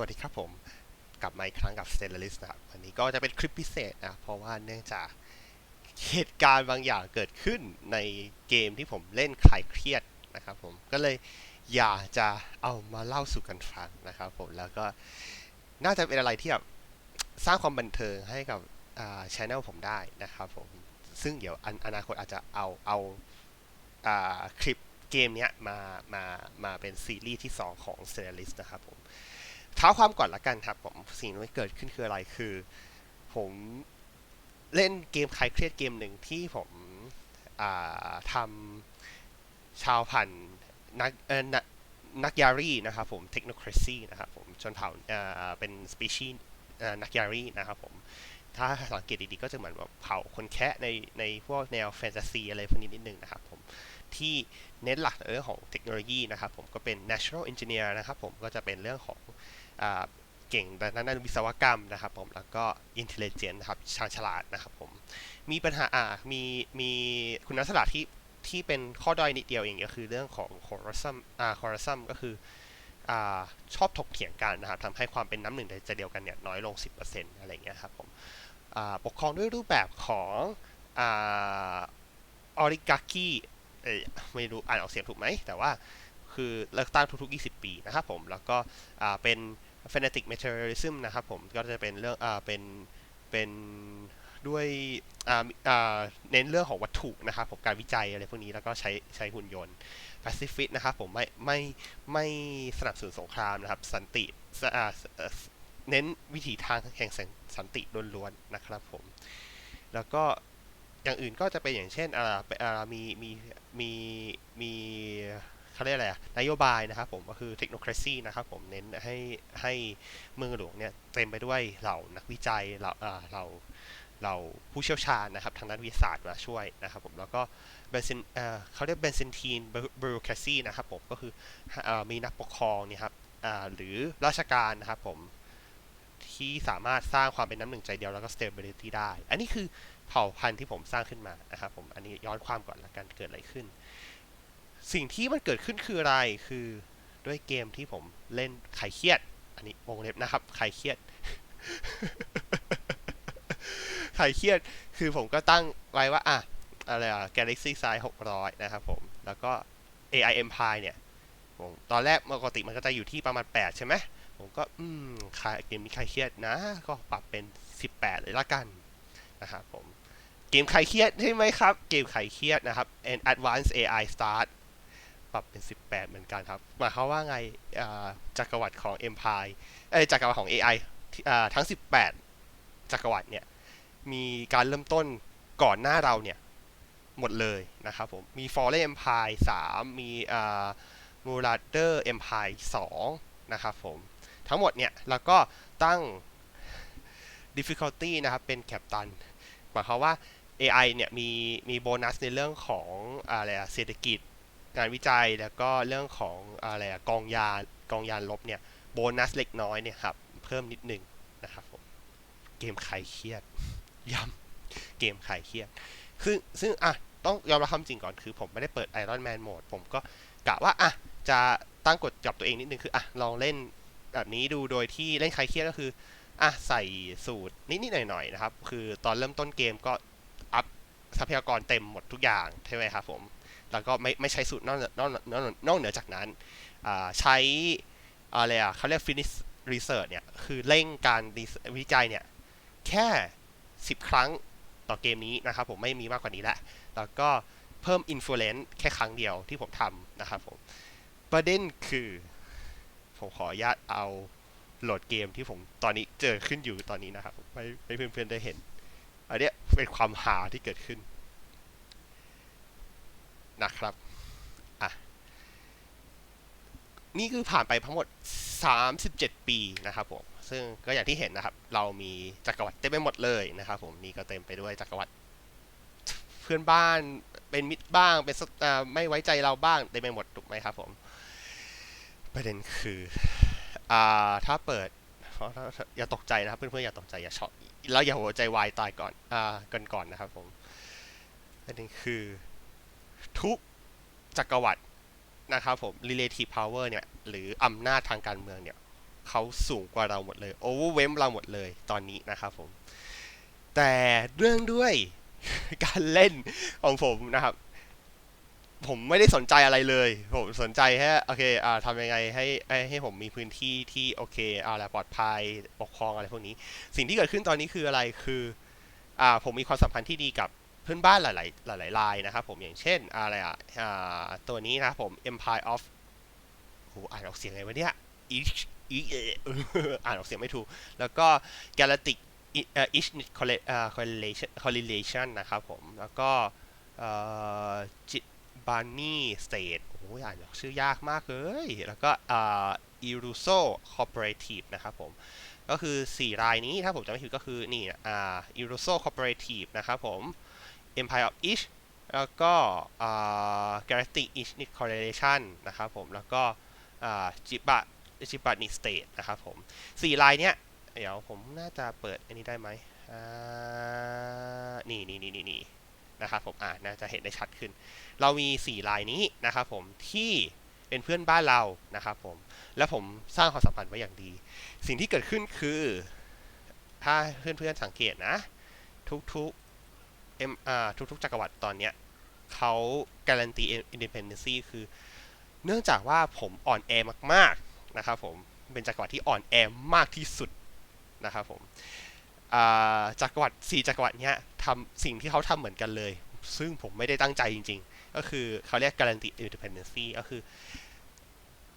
วัสดีครับผมกลับมาอีกครั้งกับ s t e l l a r i s t นะครับวันนี้ก็จะเป็นคลิปพิเศษนะ เพราะว่าเนื่องจากเหตุการณ์บางอย่างเกิดขึ้นในเกมที่ผมเล่นคลายเครียดนะครับผมก็เลยอยากจะเอามาเล่าสู่กันฟังนะครับผมแล้วก็น่าจะเป็นอะไรที่แบบสร้างความบันเทิงให้กับอ่าช n e l ผมได้นะครับผมซึ่งเดี๋ยวอนอนาคตอาจจะเอาเอาอ่าคลิปเกมเนี้ยมามามาเป็นซีรีส์ที่ 2 ของ s t e l l a r i s t นะครับผม เท้าความก่อนละกันครับผมสิ่งที่เกิดขึ้นคืออะไรคือ ผมเล่นเกมคลายเครียดเกมหนึ่งที่ผมทำชาวพันธุ์นักเอ่อนักนักยารีนะครับผมเทคโนครซีนะครับผมชนเผ่าเอ่อเป็นสปีชีนักยารีนะครับผมถ้าสังเกตดีๆ ก็จะเหมือนแบบเผ่าคนแคะในในพวกแนวแฟนตาซีอะไรพวกนี้นิดนึงนะครับผมที่เน้นหลักเรื่องของเทคโนโลยีนะครับผมก็เป็น natural engineer นะครับผมก็จะเป็นเรื่องของ เก่งด้านด้านวิศวกรรมนะครับผมแล้วก็อินเทลเจนต์นะครับชาญฉลาดนะครับผมมีปัญหาอ่ามีมีคุณลักษณะที่ที่เป็นข้อด้อยนิดเดียวเองก็คือเรื่องของคอร์ซัมอ่าคอร์ซัมก็คืออ่าชอบถกเถียงกันนะครับทำให้ความเป็นน้ำหนึ่งใจเดียวกันเนี่ยน้อยลง 10%อะไรอย่างเงี้ยครับผมอ่าปกครองด้วยรูปแบบของอ่าออริกากีเอ้ไม่รู้อ่านออกเสียงถูกไหมแต่ว่าคือเลือกตั้งทุกๆ 20 ปีนะครับผมแล้วก็อ่าเป็น fanatic materialism นะครับผมก็จะเป็นเรื่องอ่าเป็นเป็นด้วยอ่าอ่าเน้นเรื่องของวัตถุนะครับผมการวิจัยอะไรพวกนี้แล้วก็ใช้ใช้หุ่นยนต์ pacifist นะครับผมไม่ไม่ไม่สนับสนุนสงครามนะครับ สันติอ่าเอ่อเน้นวิถีทางแห่งสันติล้วนๆนะครับผม แล้วก็อย่างอื่นก็จะเป็นอย่างเช่นอ่าอ่ามีมีมีมี เขาเรียกอะไรอะนโยบายนะครับผมก็คือเทคโนโลยีนะครับผมเน้นให้ให้เมืองหลวงเนี่ยเต็มไปด้วยเหล่านักวิจัยเหล่าเหล่าเหล่าผู้เชี่ยวชาญนะครับทางด้านวิทยาศาสตร์มาช่วยนะครับผมแล้วก็เบนซินเขาเรียกเบนซินทีนบรูคาซีนะครับผมก็คืออมีนักปกครองนี่ครับหรือราชการนะครับผมที่สามารถสร้างความเป็นน้ำหนึ่งใจเดียวแล้วก็ stability ได้ อันนี้คือเผ่าพันธุ์ที่ผมสร้างขึ้นมานะครับผมอันนี้ย้อนความก่อนละกันเกิดอะไรขึ้น สิ่งที่มันเกิดขึ้นคืออะไรคือด้วยเกมที่ผมเล่นไขเครียด อันนี้วงเล็บนะครับไขเครียดไขเครียดคือผมก็ตั้งไว้ว่าอะอะไรอะ Galaxy Size 600 นะครับผม แล้วก็ AI Empire เนี่ยผมตอนแรกปกติมันก็จะอยู่ที่ประมาณ 8 ใช่ไหมผมก็อืมคายเกมนี้ใครเครียดนะ ก็ปรับเป็น 18 เลยละกันนะครับผม เกมใครเครียดใช่ไหมครับ เกมใครเครียดนะครับ and advanced AI start ปรับเป็น 18 เหมือนกันครับ หมายความว่าไงจักรวรรดิของ Empire เอ้จักรวรรดิของ AI ที่อ่าทั้ง 18 จักรวรรดิเนี่ย มีการเริ่มต้นก่อนหน้าเราเนี่ย หมดเลยนะครับผม มี Fallen Empire 3 มีอ่า Marauder Empire 2 นะครับผม ทั้งหมดเนี่ย แล้วก็ตั้ง difficulty นะครับ เป็นแคปตัน หมายความว่า AI เนี่ยมีมีโบนัสในเรื่องของอะไรอะเศรษฐกิจ งานวิจัยแล้วก็เรื่องของอะไรอะกองยากองยานลบเนี่ยโบนัสเล็กน้อยเนี่ยครับเพิ่มนิดนึงนะครับผมเกมคลายเครียดย้ำเกมคลายเครียดคือซึ่งอะต้องยอมรับความจริงก่อนคือผมไม่ได้เปิด Iron Man Mode ผมก็กะว่าอะจะตั้งกฎกับตัวเองนิดนึงคืออะลองเล่นแบบนี้ดูโดยที่เล่นคลายเครียดก็คืออะใส่สูตรนิดๆหน่อยๆนะครับ คือตอนเริ่มต้นเกมก็อัพทรัพยากรเต็มหมดทุกอย่างใช่ไหมครับผม แล้วก็ไม่ไม่ใช้สูตรนอกนอกนอกนอกเหนือจากนั้นใช้อะไรอะเขาเรียก finish research เนี่ย คือเร่งการวิจัยเนี่ย แค่ 10 ครั้งต่อเกมนี้นะครับผมไม่มีมากกว่านี้แหละ แล้วก็เพิ่ม influence แค่ครั้งเดียวที่ผมทำนะครับผม ประเด็นคือ ผมขออนุญาตเอาโหลดเกมที่ผมตอนนี้เจอขึ้นอยู่ตอนนี้นะครับให้ให้เพื่อนๆได้เห็น อันเนี้ยเป็นความหาที่เกิดขึ้น นะครับอะนี่คือผ่านไปทั้งหมด 37 ปีนะครับผม ซึ่งก็อย่างที่เห็นนะครับ เรามีจักรวรรดิเต็มไปหมดเลยนะครับผมนี่ก็เต็มไปด้วยจักรวรรดิเพื่อนบ้านเป็นมิตรบ้างเป็นไม่ไว้ใจเราบ้างเต็มไปหมดถูกไหมครับผมประเด็นคืออ่าถ้าเปิดอย่าตกใจนะครับเพื่อนๆอย่าตกใจอย่าช็อกแล้วอย่าหัวใจวายตายก่อนอ่ากันก่อนนะครับผมประเด็นคือ ทุกจักรวรรดินะครับผม relative power เนี่ย หรืออำนาจทางการเมืองเนี่ยเขาสูงกว่าเราหมดเลยโอเวอร์เวมเราหมดเลยตอนนี้นะครับผม แต่เรื่องด้วยการเล่นของผมนะครับ ผมไม่ได้สนใจอะไรเลย ผมสนใจแค่โอเคอ่าทำยังไงให้ให้ให้ผมมีพื้นที่ที่โอเคอ่าแลปลอดภัยปกครองอะไรพวกนี้ สิ่งที่เกิดขึ้นตอนนี้คืออะไรคืออ่าผมมีความสัมพันธ์ที่ดีกับ พื่อนบ้านหลายๆหลายๆรายนะครับผมอย่างเช่นอะไรอะอ่าตัวนี้นะครับผม Empire of โหอ่านออกเสียงไงวะเนี่ย ich ich อ่านออกเสียงไม่ถูก แล้วก็ Galactic ich correlation correlation นะครับผม แล้วก็จิบานี่สเตทโอ้ยอ่านออกชื่อยากมากเลย แล้วก็อิรูโซคอร์ปอเรทีฟนะครับผม ก็คือ 4 รายนี้ถ้าผมจำไม่ผิดก็คือนี่อ่าอิรูโซคอร์ปอเรทีฟนะครับผม Empire of Ich แล้วก็ Galactic Ich n correlation นะครับผม แล้วก็จิบะจิบะนิสเตทนะครับผมสี่ลายเนี้ย เดี๋ยวผมน่าจะเปิดอันนี้ได้ไหมนี่นี่นี่นี่นะครับผมอ่าน่าจะเห็นได้ชัดขึ้น เรามีสี่ลายนี้นะครับผมที่เป็นเพื่อนบ้านเรานะครับผม และผมสร้างความสัมพันธ์ไว้อย่างดี สิ่งที่เกิดขึ้นคือ ถ้าเพื่อนๆสังเกตนะ ทุกๆ เอ็มอ่าทุกๆ จักรวรรดิตอนเนี้ยเขาการันตีอินดิเพนเดนซีคือ เนื่องจากว่าผมอ่อนแอมากๆนะครับผมเป็นจักรวรรดิที่อ่อนแอมากที่สุดนะครับผมจักรวรรดิสี่จักรวรรดิเนี้ยทำสิ่งที่เขาทำเหมือนกันเลย ซึ่งผมไม่ได้ตั้งใจจริง ๆ ก็คือเขาเรียก guarantee independency ก็คือ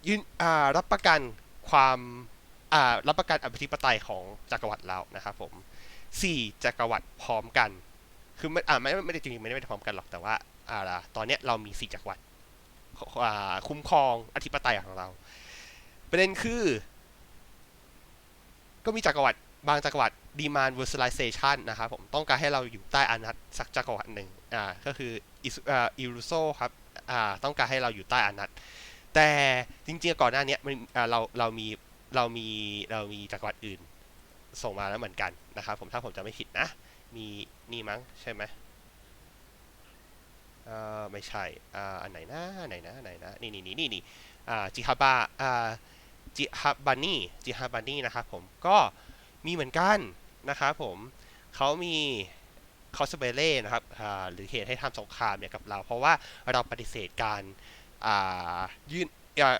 ยืนรับประกันความรับประกันอธิปไตยของจักรวรรดิเรานะครับผมสี่จักรวรรดิพร้อมกัน คือไม่ไม่ไม่ได้จริงๆไม่ได้พร้อมกันหรอกแต่ว่าอ่าตอนเนี้ยเรามีสี่จักรวรรดิคุ้มครองอธิปไตยของเรา ประเด็นคือ ก็มีจักรวรรดิบางจักรวรรดิ demand virtualization นะครับผมต้องการให้เราอยู่ใต้อนัตสักจักรวรรดิหนึ่งอ่าก็คืออิรูโซครับอ่าต้องการให้เราอยู่ใต้อนัตแต่จริงๆก่อนหน้านี้มันเราเรามีเรามีเรามีจักรวรรดิอื่น ส่งมาแล้วเหมือนกันนะครับผมถ้าผมจะไม่ผิดนะ มีนี่มั้งใช่ไหมอ่าไม่ใช่อ่าอันไหนนะอันไหนนะอันไหนนะนี่นี่นี่นี่นี่อ่าจิฮาบาอ่าจิฮาบานี่จิฮาบานี่นะครับผมก็มีเหมือนกันนะครับผมเขามีคอสเบเล่นะครับหรือเหตุให้ทำสงครามเนี่ยกับเรา เพราะว่าเราปฏิเสธการยื่น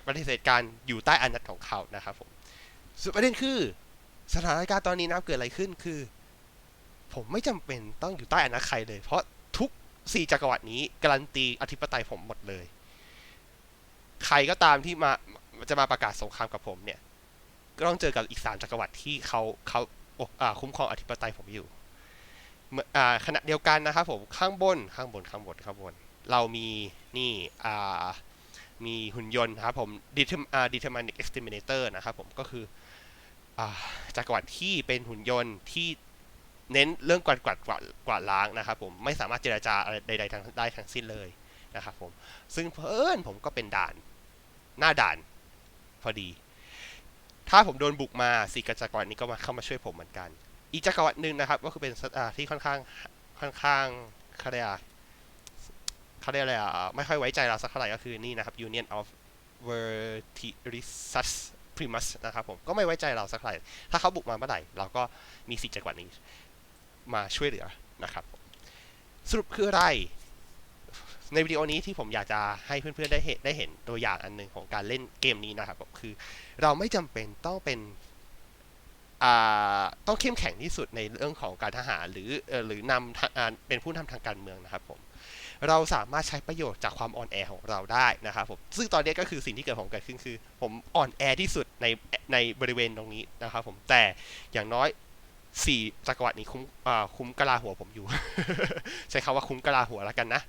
ปฏิเสธการอยู่ใต้อานัตของเขานะครับผมสุดประเด็นคือสถานการณ์ตอนนี้นะเกิดอะไรขึ้นคือ ผมไม่จำเป็นต้องอยู่ใต้อานัตใครเลย เพราะทุกสี่จักรวรรดินี้การันตีอธิปไตยผมหมดเลย ใครก็ตามที่มาจะมาประกาศสงครามกับผมเนี่ย ก็ต้องเจอกับอีกสามจักรวรรดิที่เขาเขาคุ้มครองอธิปไตยผมอยู่ขณะเดียวกันนะครับผมข้างบนข้างบนข้างบนข้างบน เรามีนี่มีหุ่นยนต์ครับผม determinic exterminator นะครับผมก็คือจักรวรรดิที่เป็นหุ่นยนต์ที่ เน้นเรื่องกวาดกวาดกวาดกวาดล้างนะครับผมไม่สามารถเจราจาอะไรใดๆทางได้ทั้งสิ้นเลยนะครับผมซึ่งเพิ่นผมก็เป็นด่านหน้าด่านพอดี ถ้าผมโดนบุกมาสี่จักรวรรดินี้ก็มาเข้ามาช่วยผมเหมือนกัน อีกจักรวรรดิหนึ่งนะครับ ก็คือเป็นที่ค่อนข้างค่อนข้างเขาเรียกเขาเรียกอะไรอะไม่ค่อยไว้ใจเราสักเท่าไหร่ก็คือนี่นะครับ Union of Vertices Primus นะครับผมก็ไม่ไว้ใจเราสักเท่าไหร่ถ้าเขาบุกมาเมื่อไหร่เราก็มีสี่จักรวรรดินี้ มาช่วยเหลือนะครับสรุปคืออะไร ในวิดีโอนี้ที่ผมอยากจะให้เพื่อนๆได้เห็นได้เห็นตัวอย่างอันหนึ่งของการเล่นเกมนี้นะครับคือ เราไม่จำเป็นต้องเป็นต้องเข้มแข็งที่สุดในเรื่องของการทหารหรือหรือนำเป็นผู้นำทางการเมืองนะครับผมเราสามารถใช้ประโยชน์จากความอ่อนแอของเราได้นะครับผมซึ่งตอนนี้ก็คือสิ่งที่เกิดของเกิดขึ้นคือ ผมอ่อนแอที่สุดในในบริเวณตรงนี้นะครับผมแต่อย่างน้อย สี่จักรวรรดินี้คุ้มคุ้มกะลาหัวผมอยู่ ใช้คำว่าคุ้มกะลาหัวแล้วกันนะ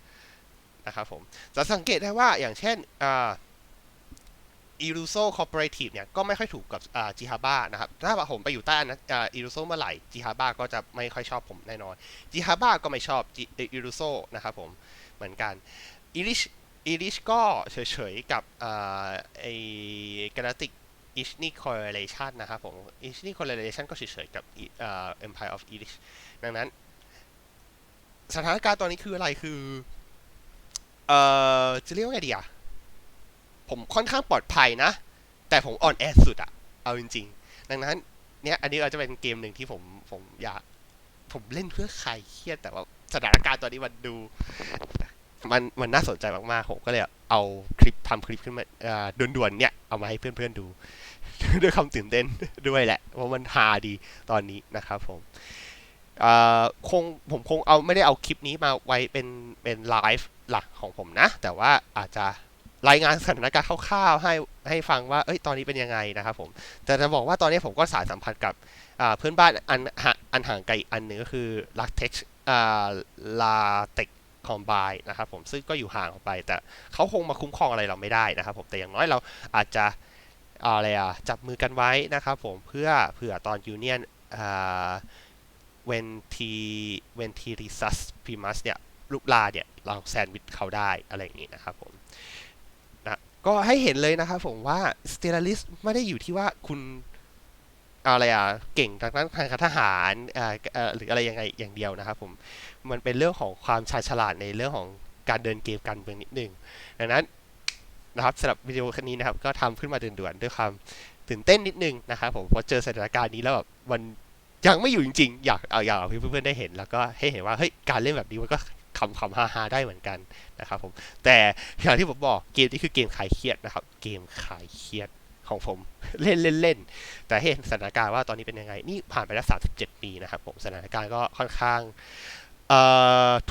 นะครับผมจะสังเกตได้ว่าอย่างเช่นอิรูโซคอร์ปอเรทีฟเนี่ยก็ไม่ค่อยถูกกับจิฮาบ้านะครับ ถ้าผมไปอยู่ใต้นะอิรูโซเมื่อไหร่จิฮาบ้าก็จะไม่ค่อยชอบผมแน่นอนจิฮาบ้าก็ไม่ชอบอิรูโซนะครับผมเหมือนกันอิริชอิริชก็เฉยๆกับไอ้กาลาติก อิชนี่คอร์เรเลชันนะครับผมอิชนี่คอร์เรเลชันก็เฉยๆกับเอ็มพายออฟอิชดังนั้น สถานการณ์ตอนนี้คืออะไรคือ เอ่อ จะเรียกว่าไงดีอะผมค่อนข้างปลอดภัยนะ แต่ผมอ่อนแอสุดอะเอาจริง ๆ ดังนั้นเนี่ยอันนี้เราจะเป็นเกมหนึ่งที่ผมผมอยากผมเล่นเพื่อใครเครียดแต่ว่าสถานการณ์ตอนนี้มันดู มันมันน่าสนใจมากๆ ผมก็เลยเอาคลิปทำคลิปขึ้นมาด่วนๆเนี่ย เอามาให้เพื่อนๆดู ด้วยความตื่นเต้นด้วยแหละ เพราะมันฮาดีตอนนี้นะครับผมคงผมคงเอาไม่ได้เอาคลิปนี้มาไว้เป็นเป็นไลฟ์หลักของผมนะ แต่ว่าอาจจะรายงานสถานการณ์คร่าวๆ ให้ให้ฟังว่า เอ้ย ตอนนี้เป็นยังไงนะครับผม แต่จะบอกว่าตอนนี้ผมก็สายสัมพันธ์กับเพื่อนบ้านอันหางอันห่างไกลอันหนึ่งก็คือลักเท็กอ่าลาเต็ก คอมไบนะครับผมซึ่งก็อยู่ห่างออกไป แต่เขาคงมาคุ้มครองอะไรเราไม่ได้นะครับผมแต่อย่างน้อยเราอาจจะอะไรอะจับมือกันไว้นะครับผมเพื่อเผื่อตอนยูเนียนอ่า when t when t resus primus เนี่ยลูกลาเนี่ยเราแซนด์วิชเขาได้อะไรอย่างนี้นะครับผมนะก็ให้เห็นเลยนะครับผมว่า s t e l l a r i s ไม่ได้อยู่ที่ว่าคุณอะไรอะเก่งทางด้านการทหารอ่าหรืออะไรยังไงอย่างเดียวนะครับผม มันเป็นเรื่องของความชาญฉลาดในเรื่องของการเดินเกมการเมืองนิดหนึ่งดังนั้นนะครับสำหรับวิดีโอคันนี้นะครับ ก็ทำขึ้นมาด่วนๆด้วยความตื่นเต้นนิดนึงนะครับผมพอเจอสถานการณ์นี้แล้วแบบมันยังไม่อยู่จริงๆ อยากเอาอยากเอาให้เพื่อนๆได้เห็น แล้วก็ให้เห็นว่าเฮ้ยการเล่นแบบนี้มันก็คำคำฮาฮาๆได้เหมือนกันนะครับผมแต่อย่างที่ผมบอกเกมนี้คือเกมคลายเครียดนะครับ เกมคลายเครียดของผมเล่นเล่นเล่นแต่ให้เห็นสถานการณ์ว่าตอนนี้เป็นยังไง นี่ผ่านไปแล้ว37 ปีนะครับผมสถานการณ์ก็ค่อนข้าง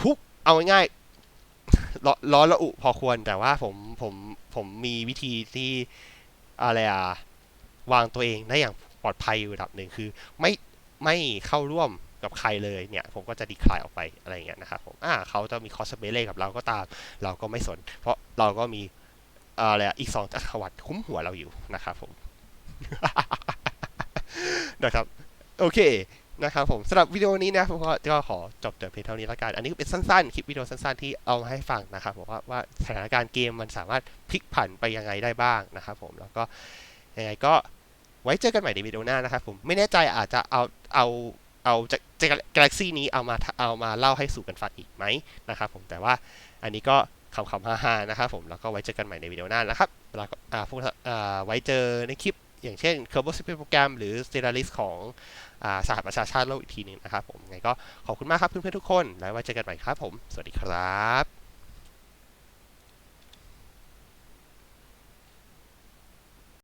ทุกเอาง่ายๆร้อนระอุพอควรแต่ว่าผมผมผมมีวิธีที่อะไรอะวางตัวเองได้อย่างปลอดภัยอยู่ระดับหนึ่งคือ ไม่ไม่เข้าร่วมกับใครเลยเนี่ยผมก็จะดีคลายออกไปอะไรเงี้ยนะครับผมอ่าเขาจะมีคอสเบเล่กับเราก็ตาม เราก็ไม่สน เพราะเราก็มีอะไรอีกสองจักรวรรดิคุ้มหัวเราอยู่นะครับผมนะครับโอเค นะครับผมสำหรับวิดีโอนี้นะผมก็ก็ขอจบแต่เพียงเท่านี้ละกัน อันนี้เป็นสั้นๆ คลิปวิดีโอสั้นๆ ที่เอามาให้ฟังนะครับผมว่าว่าสถานการณ์เกมมันสามารถพลิกผันไปยังไงได้บ้างนะครับผมแล้วก็ยังไงก็ไว้เจอกันใหม่ในวิดีโอหน้านะครับผมไม่แน่ใจอาจจะเอาเอาเอาจากจากกาแล็กซี่นี้เอามาเอามาเล่าให้สู่กันฟังอีกไหมนะครับผมแต่ว่าอันนี้ก็คำคำฮ่าๆนะครับผมแล้วก็ไว้เจอกันใหม่ในวิดีโอหน้านะครับแล้วก็อ่าพวกอ่าไว้เจอในคลิปอย่างเช่น Kerbal Space Program หรือ Stellaris ของ สหประชาชาติโลกอีกทีหนึ่งนะครับผมไงก็ขอบคุณมากครับเพื่อนๆทุกคน แล้วไว้เจอกันใหม่ครับผม สวัสดีครับ